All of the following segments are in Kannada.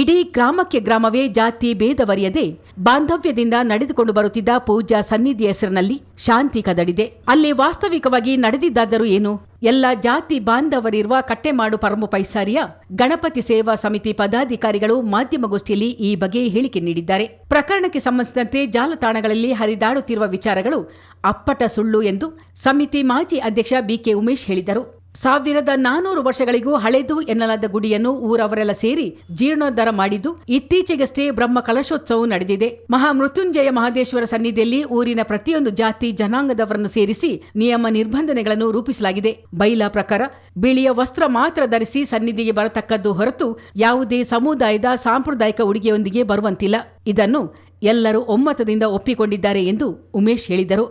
ಇಡೀ ಗ್ರಾಮಕ್ಕೆ ಗ್ರಾಮವೇ ಜಾತಿ ಭೇದವರಿಯದೆ ಬಾಂಧವ್ಯದಿಂದ ನಡೆದುಕೊಂಡು ಬರುತ್ತಿದ್ದ ಪೂಜಾ ಸನ್ನಿಧಿ ಹೆಸರಿನಲ್ಲಿ ಶಾಂತಿ ಕದಡಿದೆ. ಅಲ್ಲಿ ವಾಸ್ತವಿಕವಾಗಿ ನಡೆದಿದ್ದಾದರೂ ಏನು? ಎಲ್ಲ ಜಾತಿ ಬಾಂಧವರಿರುವ ಕಟ್ಟೆಮಾಡು ಪರಮು ಪೈಸಾರಿಯ ಗಣಪತಿ ಸೇವಾ ಸಮಿತಿ ಪದಾಧಿಕಾರಿಗಳು ಮಾಧ್ಯಮಗೋಷ್ಠಿಯಲ್ಲಿ ಈ ಬಗ್ಗೆ ಹೇಳಿಕೆ ನೀಡಿದ್ದಾರೆ. ಪ್ರಕರಣಕ್ಕೆ ಸಂಬಂಧಿಸಿದಂತೆ ಜಾಲತಾಣಗಳಲ್ಲಿ ಹರಿದಾಡುತ್ತಿರುವ ವಿಚಾರಗಳು ಅಪ್ಪಟ ಸುಳ್ಳು ಎಂದು ಸಮಿತಿ ಮಾಜಿ ಅಧ್ಯಕ್ಷ ಬಿಕೆ ಉಮೇಶ್ ಹೇಳಿದರು. ಸಾವಿರದ ನಾನೂರು ವರ್ಷಗಳಿಗೂ ಹಳೆದು ಎನ್ನಲಾದ ಗುಡಿಯನ್ನು ಊರವರೆಲ್ಲ ಸೇರಿ ಜೀರ್ಣೋದ್ಧಾರ ಮಾಡಿದ್ದು ಇತ್ತೀಚೆಗಷ್ಟೇ ಬ್ರಹ್ಮ ಕಲಶೋತ್ಸವ ನಡೆದಿದೆ. ಮಹಾಮೃತ್ಯುಂಜಯ ಮಹದೇಶ್ವರ ಸನ್ನಿಧಿಯಲ್ಲಿ ಊರಿನ ಪ್ರತಿಯೊಂದು ಜಾತಿ ಜನಾಂಗದವರನ್ನು ಸೇರಿಸಿ ನಿಯಮ ನಿರ್ಬಂಧನೆಗಳನ್ನು ರೂಪಿಸಲಾಗಿದೆ. ಬೈಲಾ ಪ್ರಕಾರ ಬಿಳಿಯ ವಸ್ತ್ರ ಮಾತ್ರ ಧರಿಸಿ ಸನ್ನಿಧಿಗೆ ಬರತಕ್ಕದ್ದು ಹೊರತು ಯಾವುದೇ ಸಮುದಾಯದ ಸಾಂಪ್ರದಾಯಿಕ ಉಡುಗೆಯೊಂದಿಗೆ ಬರುವಂತಿಲ್ಲ. ಇದನ್ನು ಎಲ್ಲರೂ ಒಮ್ಮತದಿಂದ ಒಪ್ಪಿಕೊಂಡಿದ್ದಾರೆ ಎಂದು ಉಮೇಶ್ ಹೇಳಿದರು.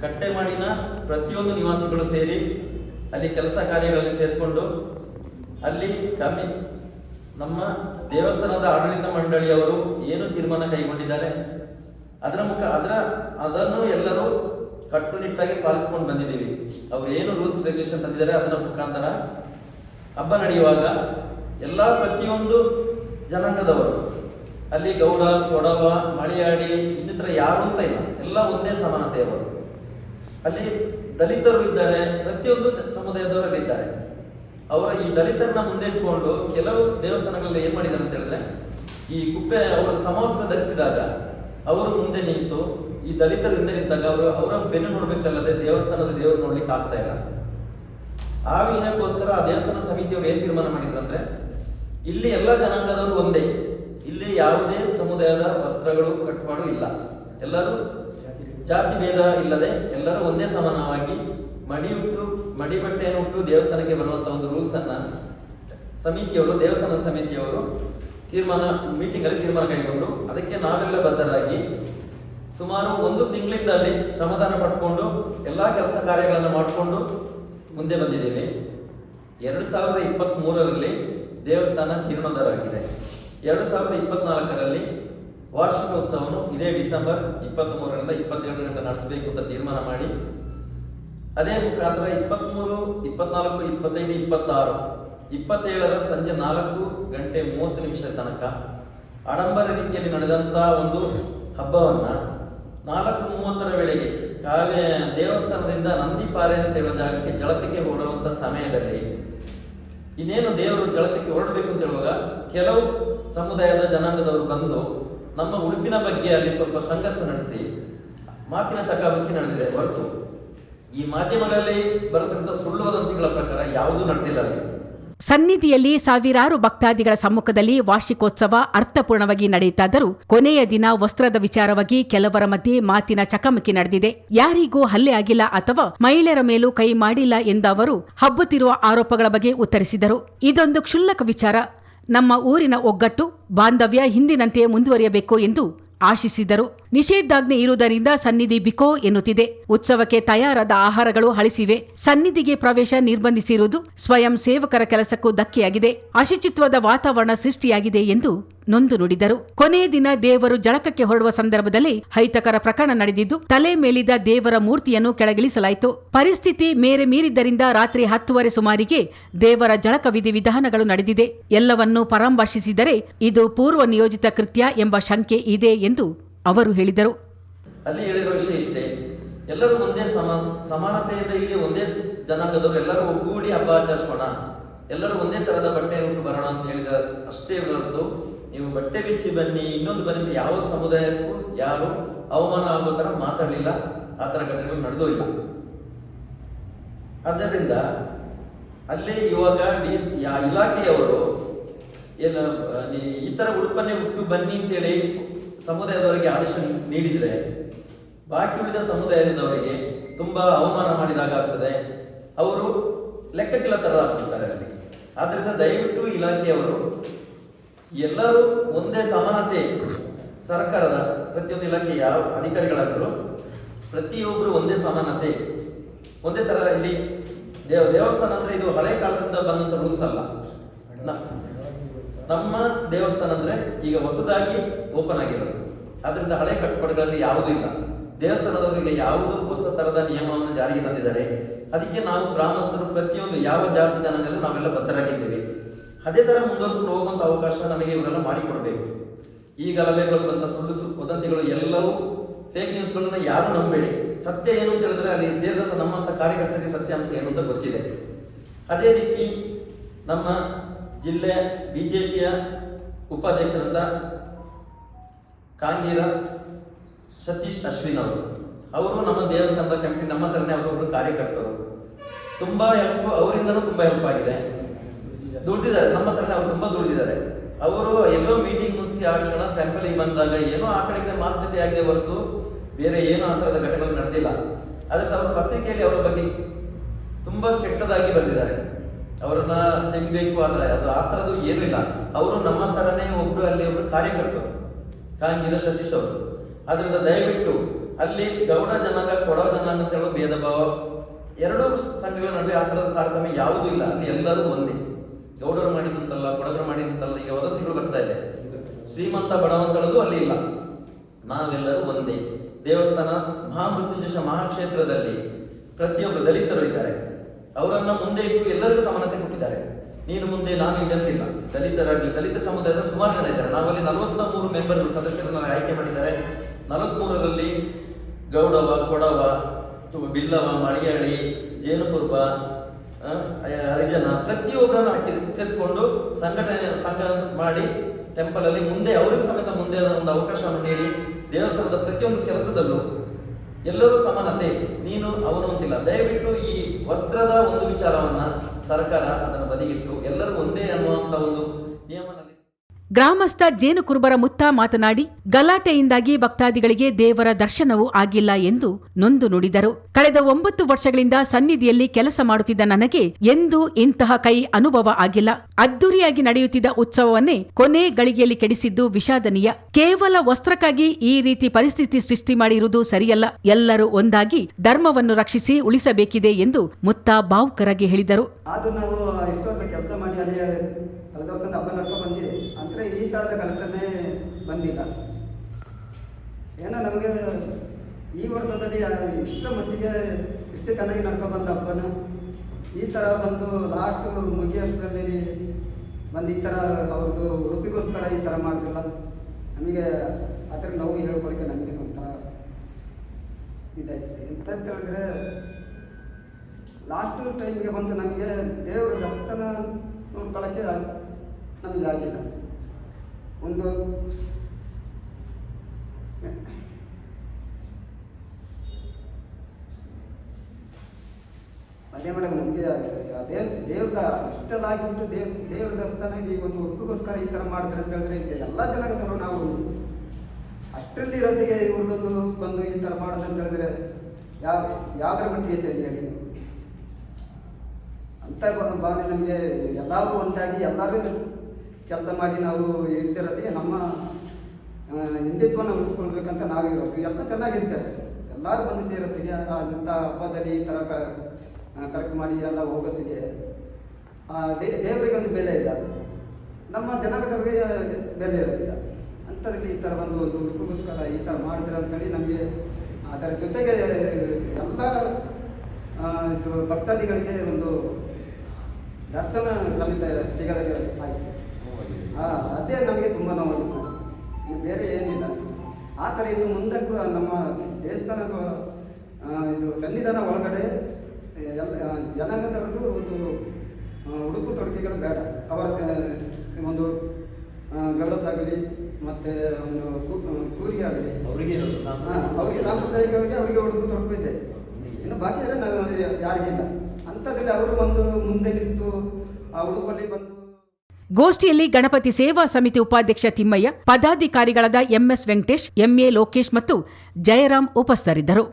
ಕಟ್ಟೆಮಾಡಿನ ಪ್ರತಿಯೊಂದು ನಿವಾಸಿಗಳು ಸೇರಿ ಅಲ್ಲಿ ಕೆಲಸ ಕಾರ್ಯಗಳಲ್ಲಿ ಸೇರಿಕೊಂಡು ಅಲ್ಲಿ ಕಮ್ಮಿ ನಮ್ಮ ದೇವಸ್ಥಾನದ ಆಡಳಿತ ಮಂಡಳಿಯವರು ಏನು ತೀರ್ಮಾನ ಕೈಗೊಂಡಿದ್ದಾರೆ, ಅದರ ಮುಖ, ಅದರ, ಅದನ್ನು ಎಲ್ಲರೂ ಕಟ್ಟುನಿಟ್ಟಾಗಿ ಪಾಲಿಸ್ಕೊಂಡು ಬಂದಿದ್ದೀವಿ. ಅವರು ಏನು ರೂಲ್ಸ್ ರೆಗ್ಯುಲೇಷನ್ ತಂದಿದ್ದಾರೆ, ಅದರ ಮುಖಾಂತರ ಹಬ್ಬ ನಡೆಯುವಾಗ ಎಲ್ಲ ಪ್ರತಿಯೊಂದು ಜನಾಂಗದವರು, ಅಲ್ಲಿ ಗೌಡ, ಕೊಡವ, ಮಳಿಯಾಡಿ, ಇನ್ನಿತರ ಯಾರು ಅಂತ ಇಲ್ಲ, ಎಲ್ಲ ಒಂದೇ ಸಮಾನತೆಯವರು. ಅಲ್ಲಿ ದಲಿತರು ಇದ್ದಾರೆ, ಪ್ರತಿಯೊಂದು ಸಮುದಾಯದವರಲ್ಲಿ ಇದ್ದಾರೆ ಅವರ ಈ ದಲಿತರನ್ನ ಮುಂದೆ ಇಟ್ಕೊಂಡು ಕೆಲವು ದೇವಸ್ಥಾನಗಳಲ್ಲಿ ಏನ್ ಮಾಡಿದ್ದಾರೆ ಅಂತ ಹೇಳಿದ್ರೆ, ಈ ಕುಪ್ಪೆ ಅವರ ಸಮವಸ್ತ್ರ ಧರಿಸಿದಾಗ ಅವರು ಮುಂದೆ ನಿಂತು ಈ ದಲಿತರು ಹಿಂದೆ ನಿಂತಾಗ ಅವರು ಅವರ ಬೆನ್ನು ನೋಡ್ಬೇಕಲ್ಲದೆ ದೇವಸ್ಥಾನದ ದೇವರು ನೋಡ್ಲಿಕ್ಕೆ ಆಗ್ತಾ ಇಲ್ಲ. ಆ ವಿಷಯಕ್ಕೋಸ್ಕರ ಆ ದೇವಸ್ಥಾನ ಸಮಿತಿಯವರು ಏನ್ ತೀರ್ಮಾನ ಮಾಡಿದ್ರಂದ್ರೆ ಇಲ್ಲಿ ಎಲ್ಲ ಜನಾಂಗದವರು ಒಂದೇ, ಇಲ್ಲಿ ಯಾವುದೇ ಸಮುದಾಯದ ವಸ್ತ್ರಗಳು, ಕಟ್ಪಾಡು ಇಲ್ಲ. ಎಲ್ಲರೂ ಜಾತಿ ಭೇದ ಇಲ್ಲದೆ ಎಲ್ಲರೂ ಒಂದೇ ಸಮಾನವಾಗಿ ಮಡಿ ಉಟ್ಟು ಮಡಿ ಬಟ್ಟೆಯನ್ನು ಉಟ್ಟು ದೇವಸ್ಥಾನಕ್ಕೆ ಬರುವಂತ ಒಂದು ರೂಲ್ಸ್ ಅನ್ನ ಸಮಿತಿಯವರು, ದೇವಸ್ಥಾನ ಸಮಿತಿಯವರು ತೀರ್ಮಾನ ಮೀಟಿಂಗ್ ಅಲ್ಲಿ ತೀರ್ಮಾನ ಕೈಗೊಂಡು ಅದಕ್ಕೆ ನಾವೆಲ್ಲ ಬದ್ಧರಾಗಿ ಸುಮಾರು ಒಂದು ತಿಂಗಳಿಂದ ಅಲ್ಲಿ ಶ್ರಮದಾನ ಪಡ್ಕೊಂಡು ಎಲ್ಲಾ ಕೆಲಸ ಕಾರ್ಯಗಳನ್ನು ಮಾಡಿಕೊಂಡು ಮುಂದೆ ಬಂದಿದ್ದೇವೆ. ಎರಡು ಸಾವಿರದ ಇಪ್ಪತ್ತ್ ಮೂರರಲ್ಲಿ ದೇವಸ್ಥಾನ ಜೀರ್ಣೋದ್ಧಾರ ಆಗಿದೆ. ಎರಡು ಸಾವಿರದ ಇಪ್ಪತ್ನಾಲ್ಕರಲ್ಲಿ ವಾರ್ಷಿಕೋತ್ಸವವನ್ನು ಇದೇ ಡಿಸೆಂಬರ್ ಇಪ್ಪತ್ತ್ ಮೂರರಿಂದ ಇಪ್ಪತ್ತೇಳರ ಗಂಟೆ ನಡೆಸಬೇಕು ಅಂತ ತೀರ್ಮಾನ ಮಾಡಿ. ಅದೇ ಮುಖಾಂತರ ಇಪ್ಪತ್ತ್ಮೂರು ಇಪ್ಪತ್ನಾಲ್ಕು, ಇಪ್ಪತ್ತೈದು, ಇಪ್ಪತ್ತಾರು, ಇಪ್ಪತ್ತೇಳರ ಸಂಜೆ ನಾಲ್ಕು ಗಂಟೆ ಮೂವತ್ತು ನಿಮಿಷದ ತನಕ ಆಡಂಬರ ರೀತಿಯಲ್ಲಿ ನಡೆದಂತ ಒಂದು ಹಬ್ಬವನ್ನ ನಾಲ್ಕು ಮೂವತ್ತರ ವೇಳೆಗೆ ಕಾವ್ಯ ದೇವಸ್ಥಾನದಿಂದ ನಂದಿಪಾರೆ ಅಂತ ಹೇಳೋ ಜಾಗಕ್ಕೆ ಜಳಕಕ್ಕೆ ಹೊರಡುವಂಥ ಸಮಯದಲ್ಲಿ ಇನ್ನೇನು ದೇವರು ಜಳಕಕ್ಕೆ ಹೊರಡಬೇಕು ಅಂತ ಹೇಳುವಾಗ ಕೆಲವು ಸಮುದಾಯದ ಜನಾಂಗದವರು ಬಂದು ನಮ್ಮ ಉಡುಪಿನ ಬಗ್ಗೆ ಅಲ್ಲಿ ಸ್ವಲ್ಪ ಸಂಘರ್ಷ ನಡೆಸಿ, ಮಾತಿನ ಚಕಾಬಕಿ ನಡೆದಿದೆ. ಹೊರತು ಈ ಮಾಧ್ಯಮಗಳಲ್ಲಿ ಬರೆದಂತ ಸುಳ್ಳು ವದಂತಿಗಳ ಪ್ರಕಾರ ಯಾವುದೂ ನಡೆದಿಲ್ಲ ಅಲ್ಲಿ. ಸನ್ನಿಧಿಯಲ್ಲಿ ಸಾವಿರಾರು ಭಕ್ತಾದಿಗಳ ಸಮ್ಮುಖದಲ್ಲಿ ವಾರ್ಷಿಕೋತ್ಸವ ಅರ್ಥಪೂರ್ಣವಾಗಿ ನಡೆಯುತ್ತಾದರೂ ಕೊನೆಯ ದಿನ ವಸ್ತ್ರದ ವಿಚಾರವಾಗಿ ಕೆಲವರ ಮಧ್ಯೆ ಮಾತಿನ ಚಕಮಕಿ ನಡೆದಿದೆ. ಯಾರಿಗೂ ಹಲ್ಲೆ ಆಗಿಲ್ಲ ಅಥವಾ ಮಹಿಳೆಯರ ಮೇಲೂ ಕೈ ಮಾಡಿಲ್ಲ ಎಂದ ಅವರು ಹಬ್ಬುತ್ತಿರುವ ಆರೋಪಗಳ ಬಗ್ಗೆ ಉತ್ತರಿಸಿದರು. ಇದೊಂದು ಕ್ಷುಲ್ಲಕ ವಿಚಾರ. ನಮ್ಮ ಊರಿನ ಒಗ್ಗಟ್ಟು ಬಾಂಧವ್ಯ ಹಿಂದಿನಂತೆಯೇ ಮುಂದುವರಿಯಬೇಕು ಎಂದು ಆಶಿಸಿದರು. ನಿಷೇಧಾಜ್ಞೆ ಇರುವುದರಿಂದ ಸನ್ನಿಧಿ ಬಿಕೋ ಎನ್ನುತ್ತಿದೆ. ಉತ್ಸವಕ್ಕೆ ತಯಾರಾದ ಆಹಾರಗಳು ಹಳಿಸಿವೆ ಸನ್ನಿಧಿಗೆ ಪ್ರವೇಶ ನಿರ್ಬಂಧಿಸಿರುವುದು ಸ್ವಯಂ ಸೇವಕರ ಕೆಲಸಕ್ಕೂ ಧಕ್ಕೆಯಾಗಿದೆ. ಅಶುಚಿತ್ವದ ವಾತಾವರಣ ಸೃಷ್ಟಿಯಾಗಿದೆ ಎಂದು ನೊಂದು ನುಡಿದರು. ಕೊನೆಯ ದಿನ ದೇವರು ಜಳಕಕ್ಕೆ ಹೊರಡುವ ಸಂದರ್ಭದಲ್ಲಿ ಹೈತಕರ ಪ್ರಕರಣ ನಡೆದಿದ್ದು, ತಲೆ ಮೇಲಿದ ದೇವರ ಮೂರ್ತಿಯನ್ನು ಕೆಳಗಿಳಿಸಲಾಯಿತು. ಪರಿಸ್ಥಿತಿ ಮೇರೆ ಮೀರಿದ್ದರಿಂದ ರಾತ್ರಿ ಹತ್ತುವರೆ ಸುಮಾರಿಗೆ ದೇವರ ಜಳಕ ವಿಧಿವಿಧಾನಗಳು ನಡೆದಿದೆ. ಎಲ್ಲವನ್ನೂ ಪರಾಮರ್ಶಿಸಿದರೆ ಇದು ಪೂರ್ವ ನಿಯೋಜಿತ ಕೃತ್ಯ ಎಂಬ ಶಂಕೆ ಇದೆ ಎಂದು ಅವರು ಹೇಳಿದರು. ಅಲ್ಲಿ ಹೇಳಿರೋ ವಿಷಯ ಇಷ್ಟೇ. ಎಲ್ಲರೂ ಒಂದೇ ಸಮ ಸಮಾನತೆಯಿಂದ ಇಲ್ಲಿ ಒಂದೇ ಜನಾಂಗದವರು, ಎಲ್ಲರೂ ಒಗ್ಗೂಡಿ ಹಬ್ಬ ಆಚರಿಸೋಣ. ಎಲ್ಲರೂ ಒಂದೇ ತರಹದ ಬಟ್ಟೆ ಉಟ್ಟು ಬರೋಣ ಅಂತ ಹೇಳಿದ ಅಷ್ಟೇ ಹೊರತು ನೀವು ಬಟ್ಟೆ ಬಿಚ್ಚಿ ಬನ್ನಿ, ಇನ್ನೊಂದು ಬನ್ನಿ ಯಾವ ಸಮುದಾಯಕ್ಕೂ ಯಾರು ಅವಮಾನ ಆಗೋ ತರ ಮಾತಾಡಲಿಲ್ಲ. ಆ ತರ ಘಟನೆಗಳು ನಡೆದೂ ಇಲ್ಲ. ಆದ್ದರಿಂದ ಅಲ್ಲಿ ಇವಾಗ ಡಿ ಇಲಾಖೆಯವರು ಏನು ಈ ತರ ಉಡುಪನ್ನೇ ಉಟ್ಟು ಬನ್ನಿ ಅಂತೇಳಿ ಸಮುದಾಯದವರಿಗೆ ಆದೇಶ ನೀಡಿದರೆ, ಬಾಕಿ ಉಳಿದ ಸಮುದಾಯದವರಿಗೆ ತುಂಬಾ ಅವಮಾನ ಮಾಡಿದಾಗ ಆಗ್ತದೆ. ಅವರು ಲೆಕ್ಕಕ್ಕಿಲ್ಲ ಹಾಕ್ತಾರೆ ಅಲ್ಲಿ. ಆದ್ರಿಂದ ದಯವಿಟ್ಟು ಇಲಾಖೆಯವರು ಎಲ್ಲರೂ ಒಂದೇ ಸಮಾನತೆ ಸರ್ಕಾರದ ಪ್ರತಿಯೊಂದು ಇಲಾಖೆ ಯಾವ ಅಧಿಕಾರಿಗಳಾದರೂ ಪ್ರತಿಯೊಬ್ಬರು ಒಂದೇ ಸಮಾನತೆ. ಒಂದೇ ತರ ಇಲ್ಲಿ ದೇವ, ದೇವಸ್ಥಾನ ಅಂದ್ರೆ ಇದು ಹಳೆ ಕಾಲದಿಂದ ಬಂದಂತ ರೂಲ್ಸ್ ಅಲ್ಲ. ನಮ್ಮ ದೇವಸ್ಥಾನ ಅಂದ್ರೆ ಈಗ ಹೊಸದಾಗಿ ಓಪನ್ ಆಗಿರೋದು. ಅದರಿಂದ ಹಳೆ ಕಟ್ಟುಪಾಡುಗಳಲ್ಲಿ ಯಾವುದೂ ಇಲ್ಲ. ದೇವಸ್ಥಾನದವರಿಗೆ ಯಾವುದು ಹೊಸ ತರದ ನಿಯಮವನ್ನು ಜಾರಿಗೆ ತಂದಿದ್ದಾರೆ. ಅದಕ್ಕೆ ನಾವು ಗ್ರಾಮಸ್ಥರು ಪ್ರತಿಯೊಂದು ಯಾವ ಜಾತಿ ಜನನೆಲ್ಲ ನಾವೆಲ್ಲ ಬದ್ಧರಾಗಿದ್ದೇವೆ. ಅದೇ ತರ ಮುಂದುವರಿಸಿಕೊಂಡು ಹೋಗುವಂತ ಅವಕಾಶ ನಮಗೆ ಇವರೆಲ್ಲ ಮಾಡಿಕೊಡಬೇಕು. ಈ ಗಲಭೆಗಳು ಬಂದ ಸುಳ್ಳು ವದಂತಿಗಳು ಎಲ್ಲವೂ ಫೇಕ್ ನ್ಯೂಸ್ಗಳನ್ನ ಯಾರು ನಂಬೇಡಿ. ಸತ್ಯ ಏನು ಅಂತ ಹೇಳಿದ್ರೆ ಅಲ್ಲಿ ಸೇರಿದಂತ ನಮ್ಮಂತ ಕಾರ್ಯಕರ್ತರಿಗೆ ಸತ್ಯಾಂಶ ಏನು ಅಂತ ಗೊತ್ತಿದೆ. ಅದೇ ರೀತಿ ನಮ್ಮ ಜಿಲ್ಲೆ ಬಿ ಜೆ ಉಪಾಧ್ಯಕ್ಷರಾದ ಕಾಂಗೀರ ಸತೀಶ್ ಅಶ್ವಿನ್ ಅವರು. ಅವರು ನಮ್ಮ ದೇವಸ್ಥಾನದ ಕಮಿಟಿ ನಮ್ಮ ಥರನೇ ಅವರೊಬ್ಬರು ಕಾರ್ಯಕರ್ತರು. ತುಂಬ ಹೆಲ್ಪ್ ಅವರಿಂದನೂ ತುಂಬ ಹೆಲ್ಪ್ ಆಗಿದೆ. ದುಡ್ದಿದ್ದಾರೆ, ನಮ್ಮ ಥರನೇ ಅವ್ರು ತುಂಬ ದುಡ್ದಿದ್ದಾರೆ. ಅವರು ಎಲ್ಲೋ ಮೀಟಿಂಗ್ ಮುಗಿಸಿ ಆ ಕ್ಷಣ ಟೆಂಪಲ್ಗೆ ಬಂದಾಗ ಏನೋ ಆ ಕಡೆಗೆ ಮಾತುಕತೆ ಆಗಿದೆ ಹೊರತು ಬೇರೆ ಏನೋ ಆ ಥರದ ಘಟನೆಗಳು ನಡೆದಿಲ್ಲ. ಅದಕ್ಕೆ ಅವರು ಪತ್ರಿಕೆಯಲ್ಲಿ ಅವರ ಬಗ್ಗೆ ತುಂಬ ಕೆಟ್ಟದಾಗಿ ಬರೆದಿದ್ದಾರೆ. ಅವರನ್ನ ತೆಗಿಬೇಕು ಆದ್ರೆ ಅದು ಆ ಥರದ್ದು ಏನೂ ಇಲ್ಲ. ಅವರು ನಮ್ಮ ಥರನೇ ಒಬ್ರು ಅಲ್ಲಿ ಒಬ್ರು ಕಾರ್ಯಕರ್ತರು. ಕಾಂಗಿನ ಸತೀಶ್ ಅವರು. ಅದರಿಂದ ದಯವಿಟ್ಟು ಅಲ್ಲಿ ಗೌಡ ಜನಾಂಗ, ಕೊಡವ ಜನಾಂಗ ಅಂತ ಹೇಳೋ ಭೇದ ಭಾವ ಎರಡೂ ಸಂಘಗಳ ನಡುವೆ ಆ ಥರದ ತಾರತಮ್ಯ ಯಾವುದೂ ಇಲ್ಲ. ಅಲ್ಲಿ ಎಲ್ಲರೂ ಒಂದೇ. ಗೌಡರು ಮಾಡಿದಂತಲ್ಲ, ಕೊಡಗರು ಮಾಡಿದಂತಲ್ಲ ಈಗ ವದಂತಿಗಳು ಬರ್ತಾ ಇದೆ. ಶ್ರೀಮಂತ ಬಡವಂತಳದು ಅಲ್ಲಿ ಇಲ್ಲ. ನಾವೆಲ್ಲರೂ ಒಂದೇ. ದೇವಸ್ಥಾನ ಮಹಾಮೃತ್ಯುಂಜಯ ಮಹಾಕ್ಷೇತ್ರದಲ್ಲಿ ಪ್ರತಿಯೊಬ್ಬ ದಲಿತರು ಇದ್ದಾರೆ. ಅವರನ್ನ ಮುಂದೆ ಇಟ್ಟು ಎಲ್ಲರಿಗೂ ಸಮಾನತೆ ಕೊಟ್ಟಿದ್ದಾರೆ. ನೀನು ಮುಂದೆ, ನಾನು ಇಡಂತಿಲ್ಲ ದಲಿತರಾಗಲಿ, ದಲಿತ ಸಮುದಾಯದ ಸುಮಾರು ಜನ ಇದ್ದಾರೆ. ನಾವಲ್ಲಿ ನಲವತ್ತ ಮೂರು ಮೆಂಬರ್ ಸದಸ್ಯರನ್ನ ಆಯ್ಕೆ ಮಾಡಿದ್ದಾರೆ. ನಲವತ್ಮೂರರಲ್ಲಿ ಗೌಡವ ಕೊಡವ ಬಿಲ್ಲವ ಮಳಿಯಾಳಿ ಜೇನುಕುರ್ಬ ಹರಿಜನ ಪ್ರತಿಯೊಬ್ಬರನ್ನು ಹಾಕಿ ಸೇರಿಸಿಕೊಂಡು ಸಂಘಟನೆ, ಸಂಘ ಮಾಡಿ ಟೆಂಪಲ್ ಅಲ್ಲಿ ಮುಂದೆ, ಅವ್ರಿಗೆ ಸಮೇತ ಮುಂದೆ ಒಂದು ಅವಕಾಶವನ್ನು ನೀಡಿ ದೇವಸ್ಥಾನದ ಪ್ರತಿಯೊಂದು ಕೆಲಸದಲ್ಲೂ ಎಲ್ಲರೂ ಸಮಾನತೆ ನೀನು ಅವನು ಅಂತಿಲ್ಲ. ದಯವಿಟ್ಟು ಈ ವಸ್ತ್ರದ ಒಂದು ವಿಚಾರವನ್ನ ಸರ್ಕಾರ ಅದನ್ನು ಬದಿಗಿಟ್ಟು ಎಲ್ಲರೂ ಒಂದೇ ಅನ್ನುವಂತ ಒಂದು ನಿಯಮನಲ್ಲಿ ಗ್ರಾಮಸ್ಥ ಜೇನುಕುರುಬರ ಮುತ್ತ ಮಾತನಾಡಿ, ಗಲಾಟೆಯಿಂದಾಗಿ ಭಕ್ತಾದಿಗಳಿಗೆ ದೇವರ ದರ್ಶನವೂ ಆಗಿಲ್ಲ ಎಂದು ನೊಂದು ನುಡಿದರು. ಕಳೆದ ಒಂಬತ್ತು ವರ್ಷಗಳಿಂದ ಸನ್ನಿಧಿಯಲ್ಲಿ ಕೆಲಸ ಮಾಡುತ್ತಿದ್ದ ನನಗೆ ಎಂದೂ ಇಂತಹ ಕೈ ಅನುಭವ ಆಗಿಲ್ಲ. ಅದ್ದೂರಿಯಾಗಿ ನಡೆಯುತ್ತಿದ್ದ ಉತ್ಸವವನ್ನೇ ಕೊನೆ ಗಳಿಗೆಯಲ್ಲಿ ಕೆಡಿಸಿದ್ದು ವಿಷಾದನೀಯ. ಕೇವಲ ವಸ್ತ್ರಕ್ಕಾಗಿ ಈ ರೀತಿ ಪರಿಸ್ಥಿತಿ ಸೃಷ್ಟಿ ಮಾಡಿರುವುದು ಸರಿಯಲ್ಲ. ಎಲ್ಲರೂ ಒಂದಾಗಿ ಧರ್ಮವನ್ನು ರಕ್ಷಿಸಿ ಉಳಿಸಬೇಕಿದೆ ಎಂದು ಮುತ್ತ ಭಾವುಕರಾಗಿ ಹೇಳಿದರು ಆದ್ರೂ ನಾವು ಇಷ್ಟು ವರ್ಷ ಕೆಲಸ ಮಾಡಿ ಅಲ್ಲಿ ಕಳೆದ ವರ್ಷದ ಹಬ್ಬ ನಡ್ಕೊಂಡು ಬಂದಿದೆ ಅಂದರೆ ಈ ಥರದ ಕಲೆಕ್ಟರ್ನೇ ಬಂದಿಲ್ಲ. ಏನೋ ನಮಗೆ ಈ ವರ್ಷದಲ್ಲಿ ಇಷ್ಟರ ಮಟ್ಟಿಗೆ ಇಷ್ಟು ಚೆನ್ನಾಗಿ ನಡ್ಕೊಬಂದ ಬಂದ ಹಬ್ಬನು ಈ ಥರ ಬಂದು ಲಾಸ್ಟ್ ಮುಗಿಯೋಷ್ಟರಲ್ಲಿ ಬಂದು ಈ ಥರ ಅವ್ರದ್ದು ಉಡುಪಿಗೋಸ್ಕರ ಈ ಥರ ಮಾಡಿದ್ರಲ್ಲ, ನಮಗೆ ಅದ್ರ ನೋವು ಹೇಳ್ಕೊಳಕ್ಕೆ ನಮಗೆ ಒಂಥರ ಇದಾಯ್ತು ಎಂತ ಹೇಳಿದ್ರೆ ಲಾಸ್ಟ್ ಟೈಮ್ಗೆ ಬಂದು ನಮಗೆ ದೇವರ ದರ್ಶನ ನೋಡ್ಕೊಳ್ಳೋಕ್ಕೆ ನಮಗೆ ಆಗಿಲ್ಲ. ಒಂದು ಅದೇ ಮೇಡಮ್ ನಮಗೆ ಅದೇ ದೇವ್ರದ ಇಷ್ಟಲಾಗಿಬಿಟ್ಟು ದೇವ್ ದೇವ್ರ ದೇವಸ್ಥಾನ ಈ ಒಂದು ಒಟ್ಟಿಗೋಸ್ಕರ ಈ ಥರ ಮಾಡ್ತಾರೆ ಅಂತ ಹೇಳಿದ್ರೆ ಈಗ ಎಲ್ಲ ಜನಗದವರು ನಾವು ಅಷ್ಟರಲ್ಲಿ ಇರೋದಿಗೆ ಇವ್ರದ್ದು ಬಂದು ಈ ಥರ ಮಾಡೋದು ಅಂತ ಹೇಳಿದ್ರೆ ಯಾವ ಯಾವ್ದ್ರ ಮಟ್ಟಿಗೆ ಸರಿ ಹೇಳಿ? ಅಂತ ಭಾವನೆ ನಮಗೆ ಎಲ್ಲರೂ ಒಂದಾಗಿ ಎಲ್ಲರೂ ಕೆಲಸ ಮಾಡಿ ನಾವು ಇರ್ತಿರೋದಕ್ಕೆ ನಮ್ಮ ಹಿಂದುತ್ವನ ಉಳಿಸ್ಕೊಳ್ಬೇಕಂತ ನಾವು ಇರೋದು ಎಲ್ಲ ಚೆನ್ನಾಗಿರ್ತಾರೆ ಎಲ್ಲರೂ ಬಂದು ಸೇರೋತ್ತಿಗೆ ಅಂಥ ಹಬ್ಬದಲ್ಲಿ ಈ ಥರ ಕರೆಕ್ಟ್ ಮಾಡಿ ಎಲ್ಲ ಹೋಗೋತ್ತಿಗೆ ದೇವರಿಗೆ ಒಂದು ಬೆಲೆ ಇಲ್ಲ ನಮ್ಮ ಜನಾಂಗದವ್ರಿಗೆ ಬೆಲೆ ಇರೋದಿಲ್ಲ. ಅಂಥದ್ರಲ್ಲಿ ಈ ಥರ ಒಂದು ದುಡ್ಡುಗೋಸ್ಕರ ಈ ಥರ ಮಾಡಿದ್ರೆ ಅಂತೇಳಿ ನಮಗೆ ಅದರ ಜೊತೆಗೆ ಎಲ್ಲ ಇದು ಭಕ್ತಾದಿಗಳಿಗೆ ಒಂದು ದರ್ಶನ ಸಮೇತ ಸಿಗದಾಗೆ ಆಯಿತು. ಹಾಂ ಅದೇ ನಮಗೆ ತುಂಬ ನೋವು. ಇನ್ನು ಬೇರೆ ಏನಿಲ್ಲ. ಆ ಥರ ಇನ್ನು ಮುಂದಕ್ಕೂ ನಮ್ಮ ದೇವಸ್ಥಾನದ ಇದು ಸನ್ನಿಧಾನ ಒಳಗಡೆ ಎಲ್ಲ ಆ, ಒಂದು ಉಡುಪು ತೊಡುಗೆಗಳು ಬೇಡ. ಅವರ ಒಂದು ಗಡಸಾಗಲಿ ಮತ್ತು ಒಂದು ಕೂರಿಗೆ ಆಗಲಿ. ಅವರಿಗೆ ಅವರಿಗೆ ಸಾಂಪ್ರದಾಯಿಕವಾಗಿ ಅವರಿಗೆ ಉಡುಪು ತೊಡುಪು ಇದೆ. ಇನ್ನು ಬಾಕಿ ಎಲ್ಲ ನಾವು ಯಾರಿಗಿಲ್ಲ ಅಂಥದ್ರಲ್ಲಿ ಅವರು ಒಂದು ಮುಂದೆ ನಿಂತು ಆ ಉಡುಪಲ್ಲಿ ಬಂದು ಗೋಷ್ಠಿಯಲ್ಲಿ ಗಣಪತಿ ಸೇವಾ ಸಮಿತಿ ಉಪಾಧ್ಯಕ್ಷ ತಿಮ್ಮಯ್ಯ ಪದಾಧಿಕಾರಿಗಳಾದ ಎಂಎಸ್ ವೆಂಕಟೇಶ್ ಎಂಎ ಲೋಕೇಶ್ ಮತ್ತು ಜಯರಾಮ್ ಉಪಸ್ಥಿತರಿದ್ದರು.